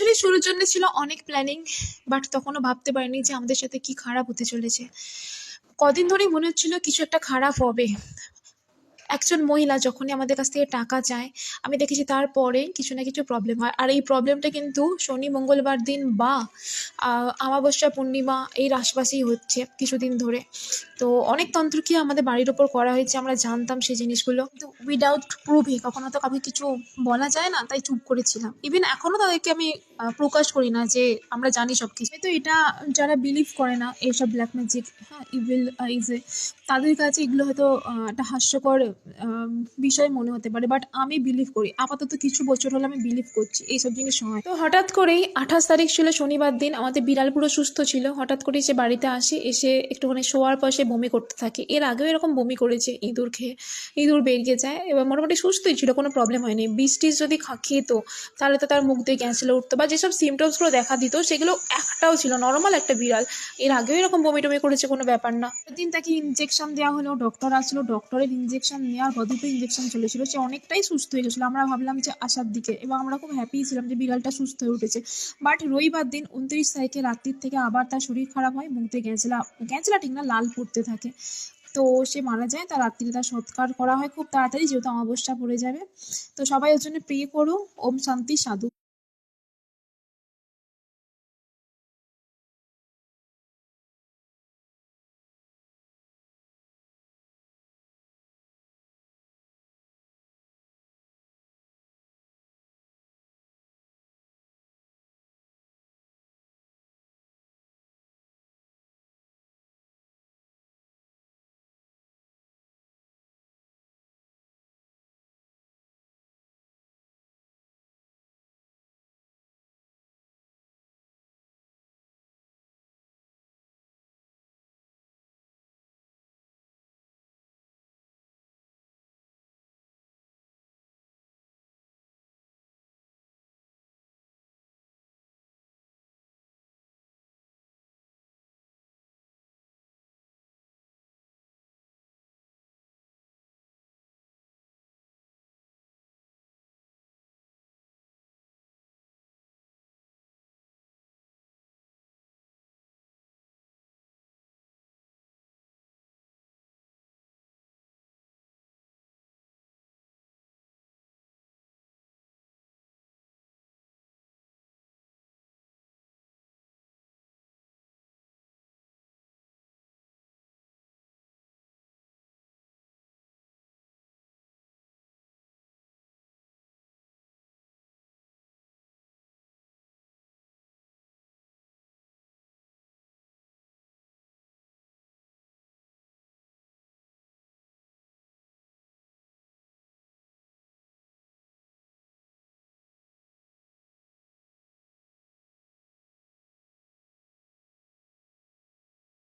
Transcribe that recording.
Actually শুরুর জন্য ছিল অনেক প্ল্যানিং বাট তখনও ভাবতে পারিনি যে আমাদের সাথে কি খারাপ হতে চলেছে। কদিন ধরেই মনে হচ্ছিল কিছু একটা খারাপ হবে। একজন মহিলা যখনই আমাদের কাছ থেকে টাকা চায়, আমি দেখেছি তারপরে কিছু না কিছু প্রবলেম হয়। আর এই প্রবলেমটা কিন্তু শনি, মঙ্গলবার দিন বা আমাবস্যা পূর্ণিমা এই আশপাশেই হচ্ছে কিছুদিন ধরে। তো অনেক তন্ত্রক্রিয়া আমাদের বাড়ির ওপর করা হয়েছে, আমরা জানতাম সেই জিনিসগুলো। কিন্তু উইদাউট প্রুভে কখনো তো কাউকে কিছু বলা যায় না, তাই চুপ করেছিলাম। ইভেন এখনও তাদেরকে আমি প্রকাশ করি না যে আমরা জানি সব কিছু তো এটা যারা বিলিভ করে না, এইসব ব্ল্যাক ম্যাজিক হ্যাঁ ইভিল ইজে তাদের কাছে এগুলো হয়তো একটা হাস্যকর বিষয় মনে হতে পারে। বাট আমি বিলিভ করি, আপাতত কিছু বছর হলো আমি বিলিভ করছি এইসব জিনিস হয় তো হঠাৎ করেই আঠাশ তারিখ ছিল শনিবার দিন, আমাদের বিড়াল পুরো সুস্থ ছিল। হঠাৎ করেই সে বাড়িতে আসে, এসে একটুখানি শোয়ার সে বমি করতে থাকে। এর আগেও এরকম বমি করেছে, ইঁদুর খেয়ে, ইঁদুর বেরিয়ে যায়। এবার মোটামুটি সুস্থই ছিল, কোনো প্রবলেম হয়নি। বিষ টিস যদি খেতো, তাহলে তো তার মুখ দিয়ে গ্যাঁচলে উঠতো। বা যেসব সিমটমসগুলো দেখা দিত, সেগুলো একটাও ছিল নর্মাল একটা বিড়াল। এর আগেও এরকম বমি টমি করেছে, কোনো ব্যাপার না। দিন তাকে ইঞ্জেকশন দেওয়া হলো ডক্টর আসলো ডক্টরের ইঞ্জেকশন নেওয়ার পর দুটো ইঞ্জেকশন চলেছিল। সে অনেকটাই সুস্থ হয়ে গেছিল। আমরা ভাবলাম যে আসার দিকে। এবং আমরা খুব হ্যাপি ছিলাম যে বিড়ালটা সুস্থ হয়ে উঠেছে। বাট রবিবার দিন উনত্রিশ তারিখে রাত্রির থেকে আবার তার শরীর খারাপ হয়, মুখ দিয়ে গ্যাঁচলা গ্যাঁচলা ঠিক না, লাল পড়তে থাকে। তো সে মারা যায়, তার রাত্রিরে তার সৎকার করা হয়। খুব তাড়াতাড়ি যেহেতু অমাবস্যা পড়ে যাবে। তো সবাই ওর জন্য প্রে করো ওম শান্তি, সাধু।